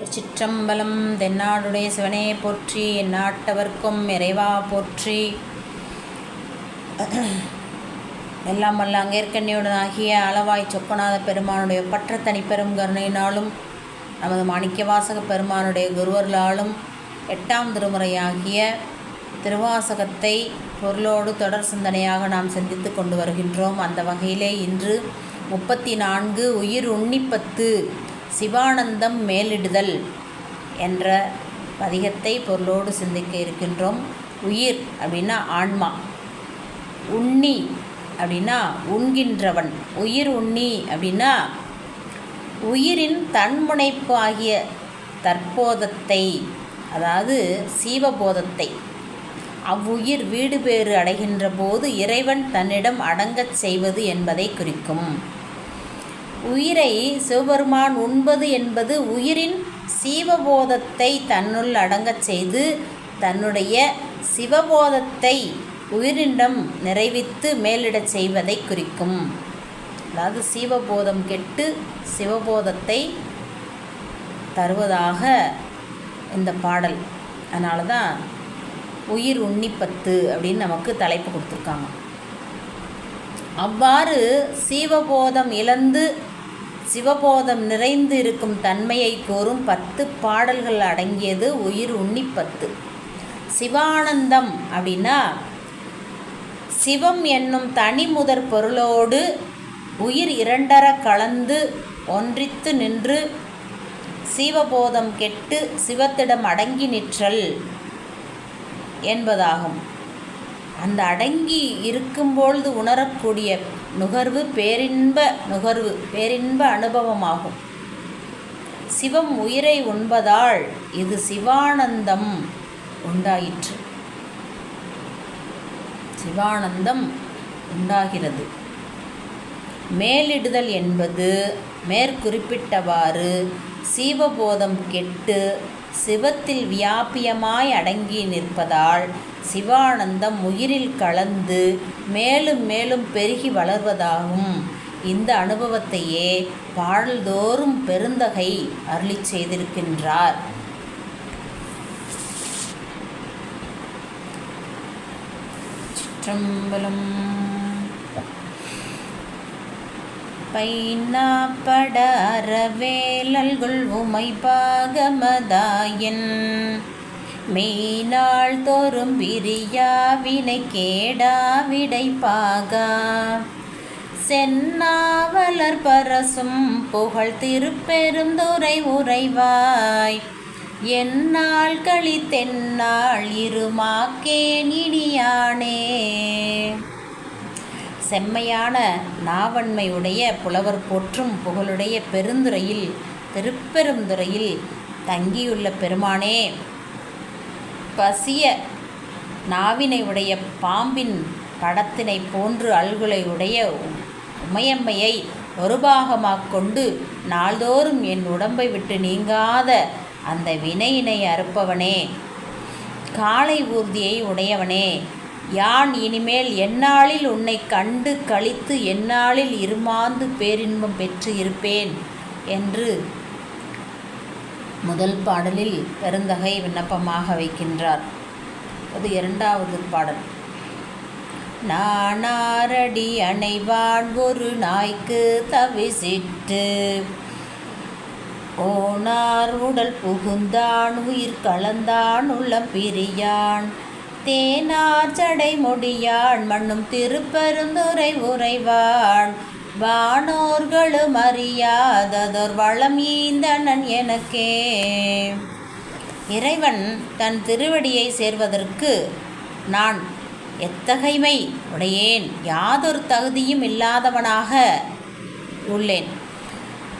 திருச்சிற்றம்பலம் தென்னாடுடைய சிவனே போற்றி நாட்டவர்க்கும் இறைவா போற்றி. எல்லாம் வல்ல அங்கேற்கண்ணியுடனாகிய அளவாய் சொக்கநாத பெருமானுடைய பற்ற தனிப்பெரும் கருணையினாலும் நமது மாணிக்கவாசக பெருமானுடைய குருவர்களாலும் எட்டாம் திருமுறையாகிய திருவாசகத்தை பொருளோடு தொடர் சிந்தனையாக நாம் சிந்தித்து கொண்டு வருகின்றோம். அந்த வகையிலே இன்று முப்பத்தி நான்கு உயிர் உன்னிப்பத்து சிவானந்தம் மேலிடுதல் என்ற பதிகத்தை பொருளோடு சிந்திக்க இருக்கின்றோம். உயிர் அப்படின்னா ஆன்மா. உண்ணி அப்படின்னா உண்கின்றவன். உயிர் உண்ணி அப்படின்னா உயிரின் தன்முனைப்பு ஆகிய தற்போதத்தை அதாவது சீவபோதத்தை. அவ்வுயிர் வீடு பேறு அடைகின்ற போது இறைவன் தன்னிடம் அடங்கச் செய்வது என்பதை குறிக்கும். உயிரை சிவபெருமான் உண்பது என்பது உயிரின் சீவபோதத்தை தன்னுள் அடங்கச் செய்து தன்னுடைய சிவபோதத்தை உயிரிடம் நிறைவித்து மேலிடச் செய்வதை குறிக்கும். அதாவது சீவபோதம் கெட்டு சிவபோதத்தை தருவதாக இந்த பாடல். அதனால தான் உயிர் உன்னிப்பத்து அப்படின்னு நமக்கு தலைப்பு கொடுத்துருக்காங்க. அவ்வாறு சீவபோதம் இழந்து சிவபோதம் நிறைந்து இருக்கும் தன்மையை கூறும் பத்து பாடல்கள் அடங்கியது உயிர் உன்னிப்பத்து சிவானந்தம் அப்படின்னா சிவம் என்னும் தனி முதற் பொருளோடு உயிர் இரண்டர கலந்து ஒன்றித்து நின்று சீவபோதம் கெட்டு சிவத்திடம் அடங்கி நிற்றல் என்பதாகும். அந்த அடங்கி இருக்கும்பொழுது உணரக்கூடிய நுகர்வு பேரின்ப நுகர்வு பேரின்ப அனுபவமாகும். சிவம் உயிரை உண்பதால் இது சிவானந்தம் உண்டாயிற்று. சிவானந்தம் உண்டாகிறது. மேலிடுதல் என்பது மேற்குறிப்பிட்டவாறு சீவபோதம் கெட்டு சிவத்தில் வியாபியமாய் அடங்கி நிற்பதால் சிவானந்தம் உயிரில் கலந்து மேலும் மேலும் பெருகி வளர்வதாகும். இந்த அனுபவத்தையே பாடல்தோறும் பெருந்தகை அருளி செய்திருக்கின்றார். சிற்றம்பலம் பைனா பட வேலல்குள் உமை பாகமதாயன் மெய்நாள் தோறும் விரியாவினை கேடாவிடை பாகா சென்னாவலர் பரசும் புகழ் திருப்பெருந்துரை உறைவாய். என்னால் கழித்தென்னாள் இருமாக்கேன் இனியானே. செம்மையான நாவன்மையுடைய புலவர் போற்றும் புகழுடைய பெருந்துறையில் திருப்பெருந்துறையில் தங்கியுள்ள பெருமானே பசிய நாவினை உடைய பாம்பின் படத்தினை போன்று அல்குலை உடைய உமையம்மையை ஒரு பாகமாக கொண்டு நாள்தோறும் என் உடம்பை விட்டு நீங்காத அந்த வினையினை அறுப்பவனே காலை ஊர்தியை உடையவனே யான் இனிமேல் எந்நாளில் உன்னை கண்டு கழித்து எந்நாளில் இருமாந்து பேரின்பம் பெற்று இருப்பேன்? என்று முதல் பாடலில் பெருந்தகை விண்ணப்பமாக வைக்கின்றார். அது இரண்டாவது பாடல். நானாரடி அணைவான் ஒரு நாய்க்கு தவிசிட்டு ஓனார் உடல் புகுந்தான் உயிர் கலந்தான் உள்ளம் பிரியான். தேனார் சடை முடியான் மண்ணும் திருப்பெருந்துரை உறைவான். வானோர்களும் அறியாததோர் வளம் ஈந்தனன் எனக்கே. இறைவன் தன் திருவடியை சேர்வதற்கு நான் எத்தகைமை உடையேன்? யாதொரு தகுதியும் இல்லாதவனாக உள்ளேன்.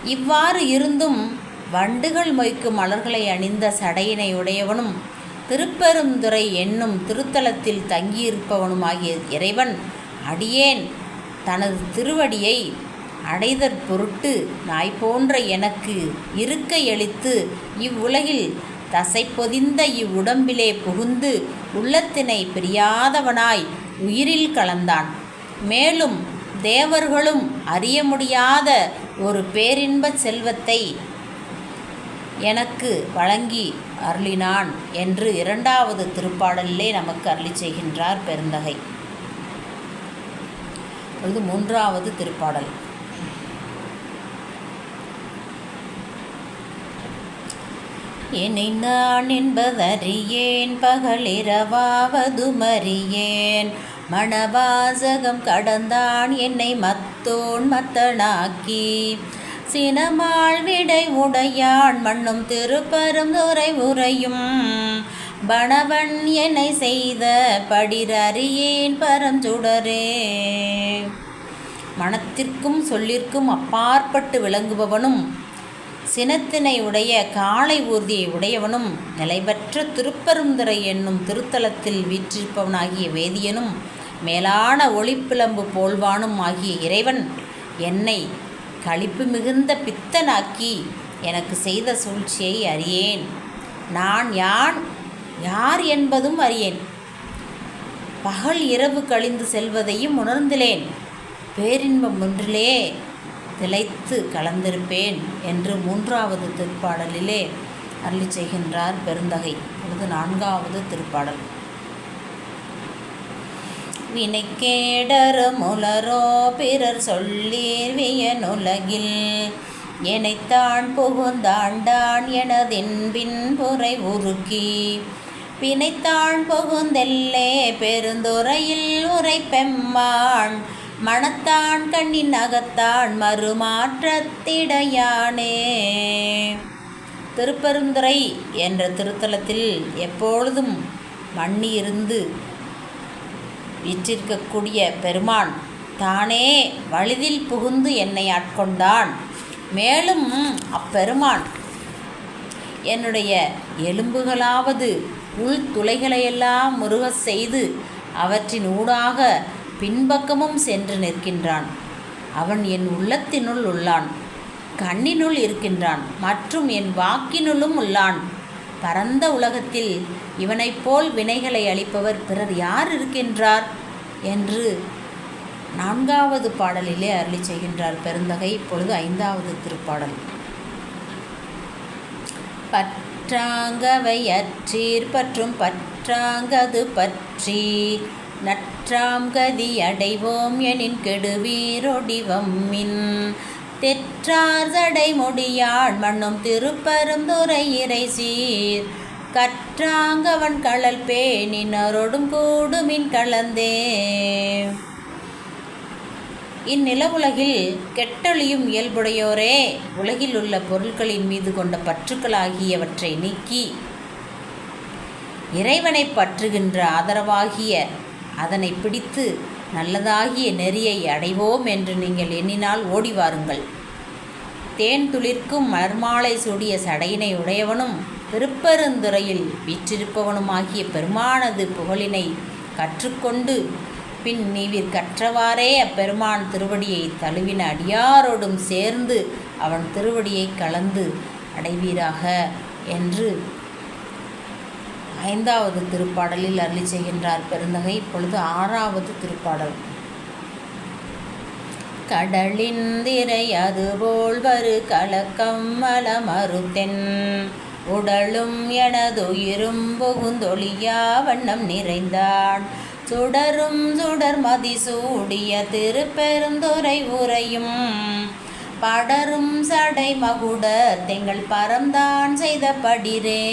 இவ்வாறு இருந்தும் வண்டுகள் மொய்க்கும் மலர்களை அணிந்த சடையினை உடையவனும் திருப்பெருந்துறை என்னும் திருத்தலத்தில் தங்கியிருப்பவனுமாகிய இறைவன் அடியேன் தனது திருவடியை அடைதற் பொருட்டு நாய் போன்ற எனக்கு இருக்கையளித்து இவ்வுலகில் தசை பொதிந்த இவ்வுடம்பிலே புகுந்து உள்ளத்தினை பிரியாதவனாய் உயிரில் கலந்தான். மேலும் தேவர்களும் அறிய முடியாத ஒரு பேரின்பச் செல்வத்தை எனக்கு வழங்கி அருளினான் என்று இரண்டாவது திருப்பாடலிலே நமக்கு அருளி செய்கின்றார் பெருந்தகை. இது மூன்றாவது திருப்பாடல். என்னை நான் என்பதறியேன் பகலிரவாவதுமறியேன். மணவாசகம் கடந்தான் என்னை மத்தோன் மத்தனாக்கி. சினமாள் விடை உடையான் மண்ணும் திருப்பருந்துரை உரையும் பணவன் என்னை செய்த படிரறியேன் பரஞ்சுடரே. மனத்திற்கும் சொல்லிற்கும் அப்பாற்பட்டு விளங்குபவனும் சினத்தினை உடைய காளை ஊர்தியை உடையவனும் நிலைபெற்ற திருப்பெருந்துரை என்னும் திருத்தலத்தில் வீற்றிருப்பவனாகிய வேதியனும் மேலான ஒளிப்பிளம்பு போல்வானும் ஆகிய இறைவன் என்னை களிப்பு மிகுந்த பித்தனாக்கி எனக்கு செய்த சூழ்ச்சியை அறியேன். நான் யான் யார் என்பதும் அறியேன். பகல் இரவு கழிந்து செல்வதையும் உணர்ந்திலேன். பேரின்பம் ஒன்றிலே திளைத்து கலந்திருப்பேன் என்று மூன்றாவது திருப்பாடலிலே அருளி செய்கின்றார் பெருந்தகை. இது நான்காவது திருப்பாடல். வினைக்கேடரு முலரோ பிறர் சொல்லீர் வியனுலகில் எனைத்தான் புகுந்தாண்டான் எனதின்பின் புரை உருக்கி. பிணைத்தான் புகுந்தெல்லே பெருந்துறையில் உரை பெம்மான் மணத்தான் கண்ணின் அகத்தான் மறுமாற்றத்திடையானே. திருப்பெருந்துறை என்ற திருத்தலத்தில் எப்பொழுதும் மண்ணி இருந்து விற்றிருக்கக்கூடிய பெருமான் தானே வழிதில் புகுந்து என்னை ஆட்கொண்டான். மேலும் அப்பெருமான் என்னுடைய எலும்புகளாவது உள் துளைகளையெல்லாம் முருகச் செய்து அவற்றின் ஊடாக பின்பக்கமும் சென்று நிற்கின்றான். அவன் என் உள்ளத்தினுள் உள்ளான் கண்ணினுள் இருக்கின்றான் மற்றும் என் வாக்கினுள்ளும் உள்ளான். பரந்த உலகத்தில் இவனைப் போல் வினைகளை அளிப்பவர் பிறர் யார் இருக்கின்றார்? என்று நான்காவது பாடலிலே அருளி செய்கின்றார் பெருந்தகை. இப்பொழுது ஐந்தாவது திருப்பாடல். பற்றாங்கவையற்றீர் பற்றும் பற்றாங்கது பற்றி நற்றாம் கதி அடைவோம் எனின் கெடுவீரொடிவம்மின். தெற்றார் சடை முடியாள் மண்ணும் திருப்பருந்துரை இறை சீர் கற்றாங்கவன் களல் பேணினரோடும் கூடுமின் கலந்தே. இந்நிலவுலகில் கெட்டொழியும் இயல்புடையோரே உலகில் உள்ள பொருட்களின் மீது கொண்ட பற்றுக்களாகியவற்றை நீக்கி இறைவனை பற்றுகின்ற ஆதரவாகிய அதனை பிடித்து நல்லதாகிய நெறியை அடைவோம் என்று நீங்கள் எண்ணினால் ஓடி வாருங்கள். தேன் துளிர்க்கும் மலர்மாலை சூடிய சடையினை உடையவனும் திருப்பெருந்துறையில் வீற்றிருப்பவனுமாகிய பெருமானது புகழினை கற்றுக்கொண்டு பின் நீவிர் கற்றவாறே அப்பெருமான் திருவடியை தழுவின அடியாரோடும் சேர்ந்து அவன் திருவடியை கலந்து அடைவீராக என்று ஐந்தாவது திருப்பாடலில் அருளி செய்கின்றார் பெருந்தகை. இப்பொழுது ஆறாவது திருப்பாடல். கடலின் திரை அதுபோல் வரு கலக்கம் மலமறுத்தென். உடலும் எனதுயிரும் புகுந்தொழியா வண்ணம் நிறைந்தான். சுடரும் சுடர் மதிசூடிய திருப்பெருந்துரை உரையும். படரும் சடை மகுட தெங்கள் பரம்தான் செய்த படிரே.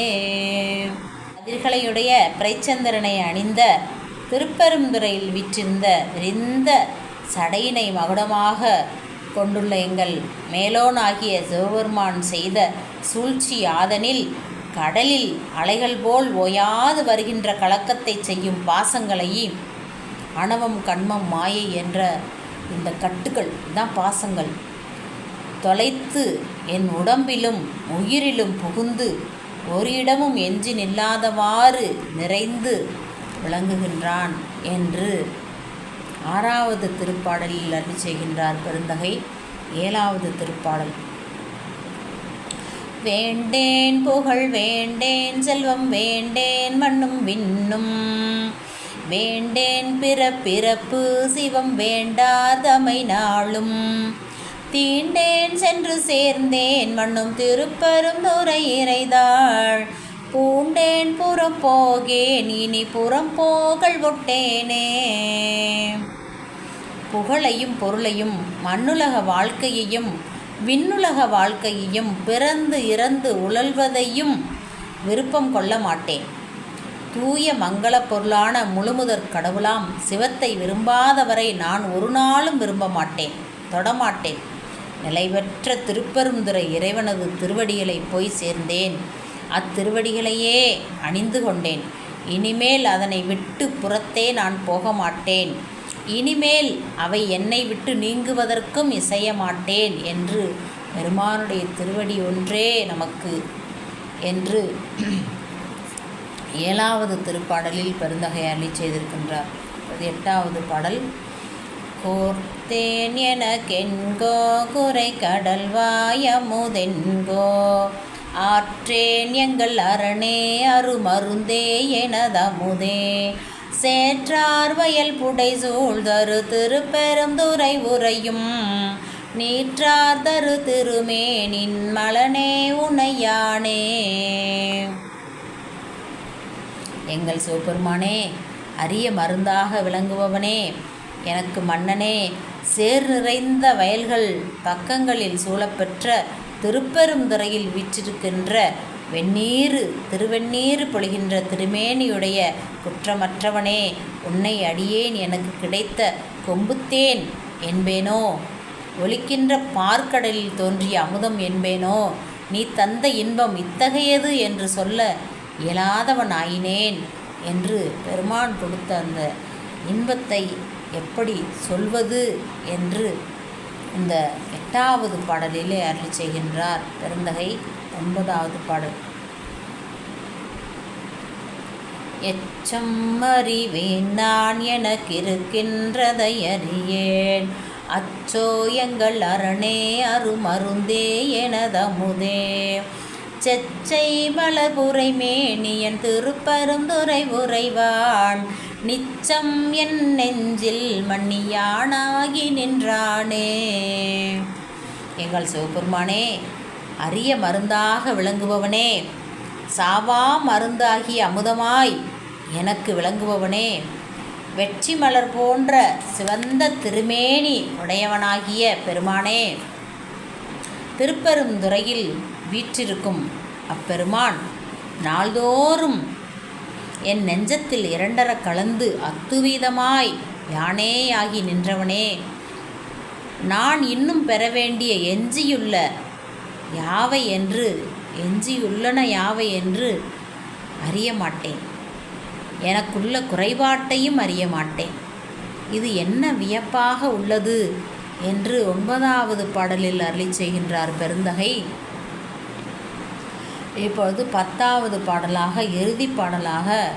அதிர்களையுடைய பிரைச்சந்திரனை அணிந்த திருப்பெருந்துறையில் விற்றிருந்த விரிந்த சடையினை மகுடமாக கொண்டுள்ள எங்கள் மேலோனாகிய சிவபெருமான் செய்த சூழ்ச்சி ஆதனில் கடலில் அலைகள் போல் ஓயாது வருகின்ற கலக்கத்தை செய்யும் பாசங்களையும் அணவம் கண்மம் மாயை என்ற இந்த கட்டுகள் தான் பாசங்கள். தொலைத்து என் உடம்பிலும் உயிரிலும் புகுந்து ஒரு இடமும் எஞ்சி நில்லாதவாறு நிறைந்து விளங்குகின்றான் என்று ஆறாவது திருப்பாடலில் அருளி செய்கின்றார் பெருந்தகை ஏழாவது திருப்பாடல். வேண்டேன் புகழ் வேண்டேன் செல்வம் வேண்டேன் மண்ணும் விண்ணும். வேண்டேன் பிற பிறப்பு சிவம் வேண்டாதமை நாளும். தீண்டேன் சென்று சேர்ந்தேன். மண்ணும் திருப்பெரும் துறை இறைதாள். பூண்டேன் புறம் போகேன். இனி புறம் போகல் ஒட்டேனே. புகழையும் பொருளையும் மண்ணுலக வாழ்க்கையையும் விண்ணுலக வாழ்க்கையையும் பிறந்து இறந்து உழல்வதையும் விருப்பம் கொள்ள மாட்டேன். தூய மங்களப் பொருளான முழுமுதற் கடவுளாம் சிவத்தை விரும்பாதவரை நான் ஒரு நாளும் விரும்ப மாட்டேன் தொடமாட்டேன் நிலைபெற்ற திருப்பெருந்துறை இறைவனது திருவடிகளை போய் சேர்ந்தேன். அத்திருவடிகளையே அணிந்து கொண்டேன். இனிமேல் அதனை விட்டு புறத்தே நான் போக மாட்டேன் இனிமேல் அவை என்னை விட்டு நீங்குவதற்கும் இசைய மாட்டேன் என்று பெருமானுடைய திருவடி ஒன்றே நமக்கு என்று ஏழாவது திருப்பாடலில் பெருந்தகை அருளி செய்திருக்கின்றார். அது எட்டாவது பாடல் கூர்த்தேன் எனக்கென்கோ குறை கடல் வாயமுதென்கோ. ஆற்றேன் எங்கள் அரணே அருமருந்தே எனதமுதே. சேற்றார் வயல் புடை சூழ்தரு திருப்பெருந்துறை உரையும் நீற்றார் தரு திருமேனின் மலனே உனையானே. எங்கள் சிவபெருமானே அரிய மருந்தாக விளங்குபவனே எனக்கு மன்னனே சேர் நிறைந்த வயல்கள் பக்கங்களில் சூழப்பெற்ற திருப்பெருந்துறையில் வீற்றிருக்கின்ற வெந்நீர் திருவெந்நீர் பொழிகின்ற திருமேனியுடைய குற்றமற்றவனே உன்னை அடியேன் எனக்கு கிடைத்த கொம்புத்தேன் என்பேனோ? ஒலிக்கின்ற பார்க்கடலில் தோன்றிய அமுதம் என்பேனோ? நீ தந்த இன்பம் இத்தகையது என்று சொல்ல இயலாதவன் ஆயினேன் என்று பெருமான் கொடுத்த அந்த இன்பத்தை எப்படி சொல்வது என்று இந்த எட்டாவது பாடலிலே அருளி செய்கின்றார் பெருந்தகை ஒன்பதாவது பாடல். எச்சம் அறிவேன் நான் எனக்கிருக்கின்றதை அறியேன் அச்சோ எங்கள் அரணே அருமருந்தே எனதமுதே. செச்சை மலபுரை மேனியன் திருப்பருந்துரை உறைவான் நிச்சம் என் நெஞ்சில் மண்ணியானாகி நின்றானே. எங்கள் சிவபெருமானே அரிய மருந்தாக விளங்குபவனே சாவா மருந்தாகி அமுதமாய் எனக்கு விளங்குபவனே. வெற்றி மலர் போன்ற சிவந்த திருமேனி உடையவனாகிய பெருமானே திருப்பெருந்துறையில் வீற்றிருக்கும் அப்பெருமான் நாள்தோறும் என் நெஞ்சத்தில் இரண்டர கலந்து அத்துவீதமாய் யானேயாகி நின்றவனே. நான் இன்னும் பெற வேண்டிய எஞ்சியுள்ள யாவை என்று எஞ்சியுள்ளன யாவை என்று அறிய மாட்டேன் எனக்குள்ள குறைபாட்டையும் அறிய மாட்டேன் இது என்ன வியப்பாக உள்ளது என்று ஒன்பதாவது பாடலில் அருளி செய்கின்றார் பெருந்தகை. இப்பொழுது பத்தாவது பாடலாக இறுதி பாடலாக.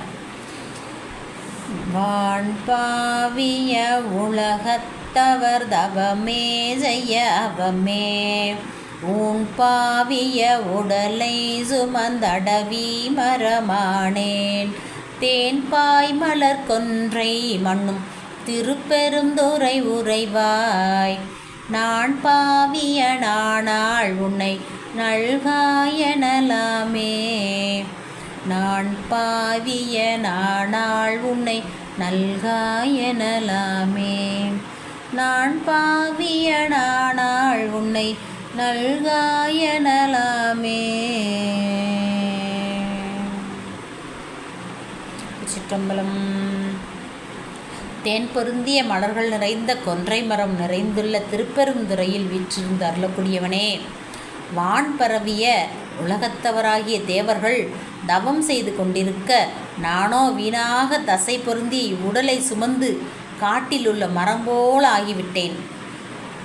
வான்பாவிய உலகத்தவர் தவமே செய்ய அவமே. ஊன் பாவிய உடலை சுமந்தடவி மரமானேன். தேன் பாய் மலர் கொன்றை மண்ணும் திருப்பெருந்துறை உறைவாய். நான் பாவிய நானாள் உன்னை நல்காயனலாமே. நான் பாவிய நானாள் உன்னை நல்காயனலாமே. நான் பாவிய நானாள் உன்னை நல்காயனலாமே. சிற்றம்பலம். தேன் பொருந்திய மலர்கள் நிறைந்த கொன்றை மரம் நிறைந்துள்ள திருப்பெருந்துறையில் வீற்றிருந்து அருளக்கூடியவனே. வான் பரவிய உலகத்தவராகிய தேவர்கள் தவம் செய்து கொண்டிருக்க நானோ வீணாக தசை பொருந்தி உடலை சுமந்து காட்டிலுள்ள மரம் போல ஆகிவிட்டேன்.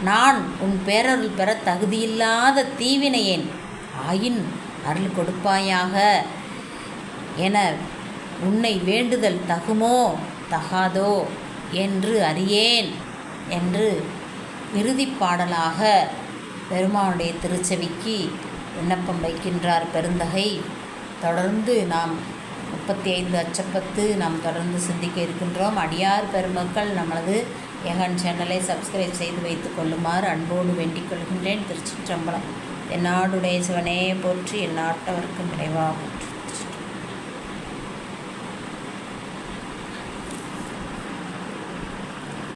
நான் உன் பேரருள் பெற தகுதியில்லாத தீவினையேன். ஆயின் அருள் கொடுப்பாயாக. என உன்னை வேண்டுதல் தகுமோ தகாதோ. என்று அறியேன் என்று இறுதிப் பாடலாக பெருமானுடைய திருச்செவிக்கு விண்ணப்பம் வைக்கின்றார் பெருந்தகை. தொடர்ந்து நாம் முப்பத்தி ஐந்து அச்சப்பத்து நாம் தொடர்ந்து சிந்திக்க இருக்கின்றோம். அடியார் பெருமக்கள் நமது எகன் சேனலை சப்ஸ்கிரைப் செய்து வைத்துக் கொள்ளுமாறு அன்போடு வேண்டிக் கொள்கின்றேன். திருச்சிற்றம்பலம். என் நாடுடைய சிவனே போற்றி என் நாட்டவர்க்கு